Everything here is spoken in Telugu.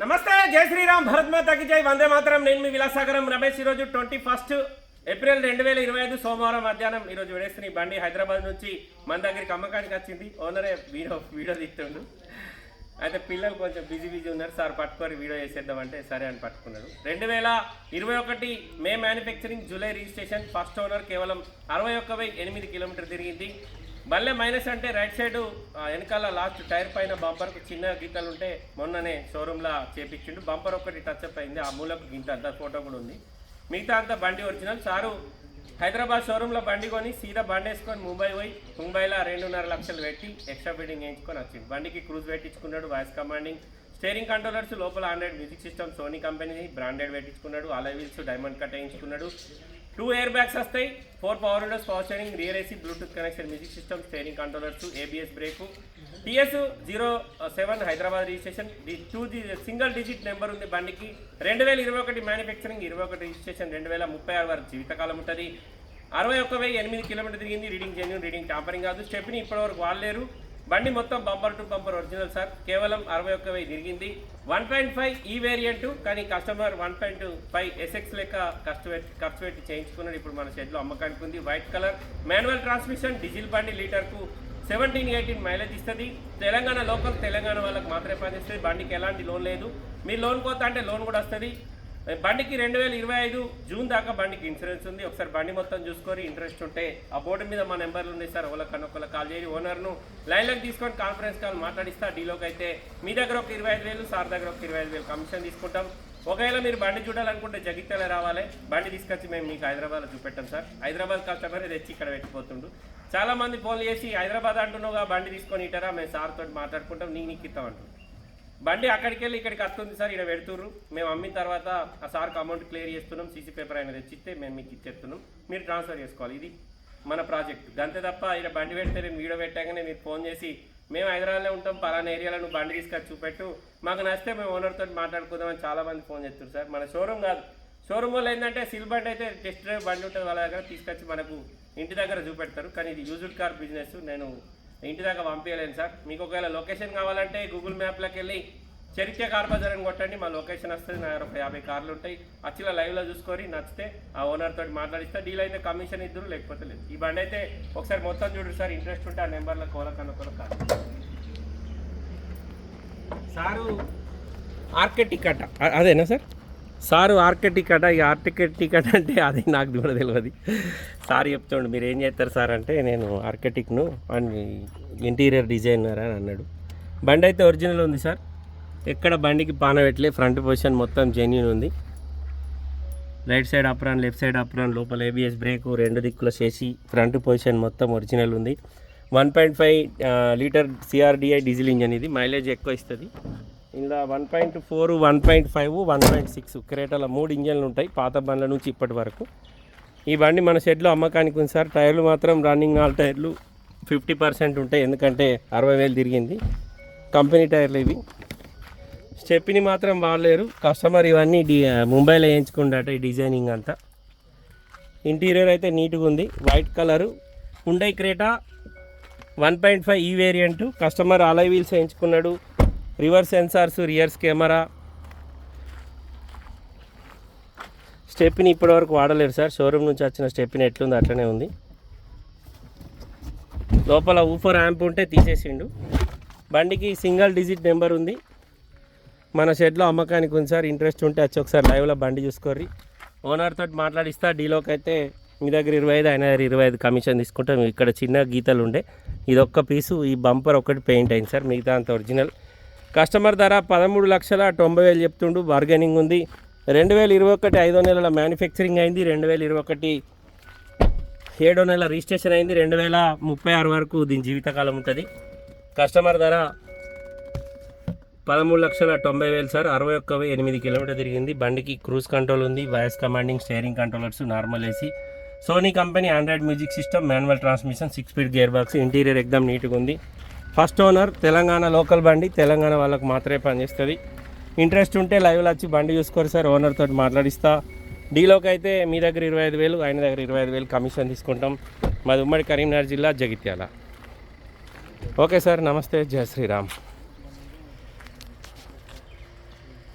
నమస్తే జై శ్రీరామ్ భరత్ మాతాకి జై. వందే మాత్రం. నేను మీ విలాసాగరం రమేష్. ఈరోజు ట్వంటీ ఫస్ట్ ఏప్రిల్ రెండు వేల ఇరవై ఐదు సోమవారం మధ్యాహ్నం ఈరోజు విడేస్తున్న బండి హైదరాబాద్ నుంచి మన దగ్గరికి అమ్మకానికి వచ్చింది. ఓనరే వీడియో వీడియో తీస్తుండు. అయితే పిల్లలు కొంచెం బిజీ బిజీ ఉన్నారు. సార్ పట్టుకొని వీడియో చేసేద్దామంటే సరే అని పట్టుకున్నాడు. రెండు వేల ఇరవై ఒకటి May manufacturing July registration first owner కేవలం అరవై ఒక్క వెయ్యి ఎనిమిది కిలోమీటర్ తిరిగింది. మళ్ళీ మైనస్ అంటే రైట్ సైడ్ వెనకాల లాస్ట్ టైర్ పైన బంపర్కు చిన్న గీతలు ఉంటే మొన్ననే షోరూంలో చేపించిండు. బంపర్ ఒకటి టచ్ అప్ అయింది. ఆ మూలకు గింత అంత ఫోటో కూడా ఉంది. మిగతా అంతా బండి ఒరిజినల్. సారు హైదరాబాద్ షోరూంలో బండి కొని సీదా బండి వేసుకొని ముంబై పోయి ముంబైలో రెండున్నర లక్షలు పెట్టి ఎక్స్ట్రా ఫిట్టింగ్ వేయించుకొని వచ్చింది బండికి క్రూజ్ పెట్టించుకున్నాడు వాయిస్ కమాండింగ్ స్టేరింగ్ కంట్రోలర్స్ లోపల Android music system Sony company branded పెట్టించుకున్నాడు. Alloy wheels diamond cut వేయించుకున్నాడు. టూ ఎయిర్ బ్యాగ్స్ వస్తాయి. Four power windows power steering rear AC Bluetooth connection music system steering controllers ABS brake TS zero seven Hyderabad registration two single digit number ఉంది బండికి. రెండు వేల ఇరవై ఒకటి మ్యానుఫ్యాక్చరింగ్ ఇరవై ఒకటి రిజిస్ట్రేషన్ రెండు వేల ముప్పై ఆరు వరకు జీవితకాలం ఉంటుంది. అరవై ఒక్క వెయ్యి ఎనిమిది కిలోమీటర్ తిరిగింది. రీడింగ్ జెన్యున్ రీడింగ్ టాంపరింగ్ కాదు. స్టెప్ని ఇప్పటివరకు వాడలేరు. బండి మొత్తం bumper to bumper original sir. కేవలం అరవై ఒక్క వెయ్యి తిరిగింది. వన్ పాయింట్ ఫైవ్ ఈ వేరియంట్ కానీ customer one point five SX లెక్క ఖర్చు పెట్టి ఖర్చు పెట్టి చేయించుకున్నాడు. ఇప్పుడు మన షెడ్లో అమ్మకానికి ఉంది. White colour manual transmission diesel బండి లీటర్కు సెవెంటీన్ ఎయిటీన్ మైలేజ్ ఇస్తుంది. తెలంగాణ లోకల్ తెలంగాణ వాళ్ళకి మాత్రమే పనిచేస్తుంది. బండికి ఎలాంటి లోన్ లేదు. మీరు లోన్ పోతా అంటే లోన్ కూడా వస్తుంది. బండికి రెండు వేల ఇరవై ఐదు జూన్ దాకా బండికి ఇన్సూరెన్స్ ఉంది. ఒకసారి బండి మొత్తం చూసుకొని ఇంట్రెస్ట్ ఉంటే ఆ బోర్డు మీద మా నెంబర్లు ఉన్నాయి సార్. ఒకళ్ళకన్నా ఒకళ్ళ కాల్ చేయండి ఓనర్ను లైన్లోకి తీసుకొని కాన్ఫరెన్స్ కాల్ మాట్లాడిస్తా. డీలోకి అయితే మీ దగ్గర ఒక ఇరవై ఐదు వేలు సార్ దగ్గర ఒక ఇరవై ఐదు వేలు కమిషన్ తీసుకుంటాం. ఒకవేళ మీరు బండి చూడాలనుకుంటే జగిత్యాల రావాలి. బండి తీసుకొచ్చి మేము మీకు హైదరాబాద్లో చూపెట్టాం సార్. హైదరాబాద్ కస్టమర్ తెచ్చి ఇక్కడ పెట్టిపోతుండు. చాలామంది ఫోన్లు చేసి హైదరాబాద్ అంటున్నావుగా బండి తీసుకొని ఇటారా? మేము సార్ తోటి మాట్లాడుకుంటాం. నీకు నీకు ఇస్తాం అంటున్నాం. బండి అక్కడికి వెళ్ళి ఇక్కడికి వస్తుంది సార్ ఇక్కడ పెడుతుర్రు. మేము అమ్మిన తర్వాత ఆ సార్కి అమౌంట్ క్లియర్ చేస్తున్నాం సీసీ పేపర్ ఆయన తెచ్చిస్తే మేము మీకు ఇచ్చేస్తున్నాం. మీరు ట్రాన్స్ఫర్ చేసుకోవాలి. ఇది మన ప్రాజెక్ట్ అంతే తప్ప ఇక్కడ బండి పెడితే నేను వీడియో పెట్టాకనే మీరు ఫోన్ చేసి మేము హైదరాబాద్లో ఉంటాం పలానా ఏరియాలో నువ్వు బండి తీసుకొచ్చి చూపెట్టు. మాకు నచ్చితే మేము ఓనర్తో మాట్లాడుకుందామని చాలామంది ఫోన్ చేస్తారు సార్. మన షోరూమ్ కాదు. షోరూమ్ వాళ్ళు ఏంటంటే సిల్ బండి అయితే టెస్ట్ డ్రైవ్ బండి ఉంటుంది వాళ్ళ దగ్గర తీసుకొచ్చి మనకు ఇంటి దగ్గర చూపెడతారు. కానీ ఇది యూజ్డ్ కార్ బిజినెస్ నేను ఇంటి దాకా పంపించలేను సార్. మీకు ఒకవేళ లొకేషన్ కావాలంటే గూగుల్ మ్యాప్లోకి వెళ్ళి చరిత్ర కార్ బజార్ అని కొట్టండి. మా లొకేషన్ వస్తుంది నా దగ్గర ఒక యాభై కార్లు ఉంటాయి. వచ్చిన లైవ్లో చూసుకొని నచ్చితే ఆ ఓనర్ తోటి మాట్లాడిస్తే. డీల్ అయితే కమిషన్ ఇద్దరు లేకపోతే లేదు. ఈ బండి అయితే ఒకసారి మొత్తం చూడు సార్ ఇంట్రెస్ట్ ఉంటే ఆ నెంబర్లో కోలకన్న కోల. కాదు సారు ఆర్కే టికెట్ అదేనా సార్? సారు ఆర్కే ఈ ఆర్కే అంటే అది నాకు కూడా తెలియదు సార్ చెప్తుండు మీరు ఏం చేస్తారు సార్? అంటే నేను ఆర్కిటెక్ట్ను అండ్ ఇంటీరియర్ డిజైనర్ అని అన్నాడు. బండి అయితే ఒరిజినల్ ఉంది సార్. ఎక్కడ బండికి పాన పెట్టలే ఫ్రంట్ పొజిషన్ మొత్తం జెన్యున్ ఉంది. Right side apron left side apron లోపల ఏబిఎస్ బ్రేక్ రెండు దిక్కుల చేసి ఫ్రంట్ పొజిషన్ మొత్తం ఒరిజినల్ ఉంది. One point five litre CRDI diesel engine ఇది. మైలేజ్ ఎక్కువ ఇస్తుంది. ఇందులో one point four one point five one point six క్రేటాల మూడు ఇంజన్లు ఉంటాయి పాత బండ్ల నుంచి ఇప్పటి వరకు. ఈ బండి మన షెడ్లో అమ్మకానికి ఉంది సార్. టైర్లు మాత్రం రన్నింగ్ ఆల్ టైర్లు ఫిఫ్టీ పర్సెంట్ ఉంటాయి. ఎందుకంటే అరవై వేలు తిరిగింది. కంపెనీ టైర్లు ఇవి. స్టెప్ని మాత్రం వాడలేరు. కస్టమర్ ఇవన్నీ డి ముంబైలో వేయించుకుంటాట ఈ డిజైనింగ్ అంతా. ఇంటీరియర్ అయితే నీట్గా ఉంది. White colour. Hyundai Creta one point five ఈ variant. Customer alloy wheels వేయించుకున్నాడు. Reverse sensors rears camera. Stepney ఇప్పటివరకు వాడలేరు సార్. షోరూమ్ నుంచి వచ్చిన స్టెప్ని ఎట్లుంది అట్లనే ఉంది. లోపల ఊఫర్ యాంప్ ఉంటే తీసేసిండు. బండికి సింగిల్ డిజిట్ నెంబర్ ఉంది. మన షెడ్లో అమ్మకానికి ఉంది సార్. ఇంట్రెస్ట్ ఉంటే వచ్చి ఒకసారి లైవ్లో బండి చూసుకోర్రి. ఓనర్తో మాట్లాడిస్తా. డీలోకి అయితే మీ దగ్గర ఇరవై ఐదు ఆయన దగ్గర ఇరవై ఐదు కమిషన్ తీసుకుంటాం. ఇక్కడ చిన్న గీతలు ఉండే ఇది ఒక్క పీసు. ఈ బంపర్ ఒకటి పెయింట్ అయింది సార్. మిగతా అంత ఒరిజినల్. కస్టమర్ ధర పదమూడు లక్షల తొంభై వేలు చెప్తుండు. బార్గెనింగ్ ఉంది. రెండు వేల ఇరవై ఒకటి ఐదో నెలల మ్యానుఫ్యాక్చరింగ్ అయింది. రెండు వేల ఇరవై ఒకటి ఏడో నెల రిజిస్ట్రేషన్ అయింది. రెండు వేల ముప్పై ఆరు వరకు దీని జీవితకాలం ఉంటుంది. కస్టమర్ ధర పదమూడు లక్షల తొంభై వేలు సార్. అరవై ఒక్క ఎనిమిది కిలోమీటర్ తిరిగింది. బండికి క్రూజ్ కంట్రోల్ ఉంది. Voice commanding steering controllers normal AC. Sony company Android music system manual transmission six speed gear box interior ఎగ్దాం నీట్గా ఉంది. ఫస్ట్ ఓనర్ తెలంగాణ లోకల్ బండి తెలంగాణ వాళ్ళకి మాత్రమే పనిచేస్తుంది. ఇంట్రెస్ట్ ఉంటే లైవ్లో వచ్చి బండి చూసుకోరు సార్ ఓనర్తో మాట్లాడిస్తా. డీలోకి అయితే మీ దగ్గర ఇరవై ఐదు వేలు ఆయన దగ్గర ఇరవై ఐదు వేలు కమిషన్ తీసుకుంటాం. మాది ఉమ్మడి కరీంనగర్ జిల్లా జగిత్యాల. ఓకే సార్ నమస్తే జయ శ్రీరామ్.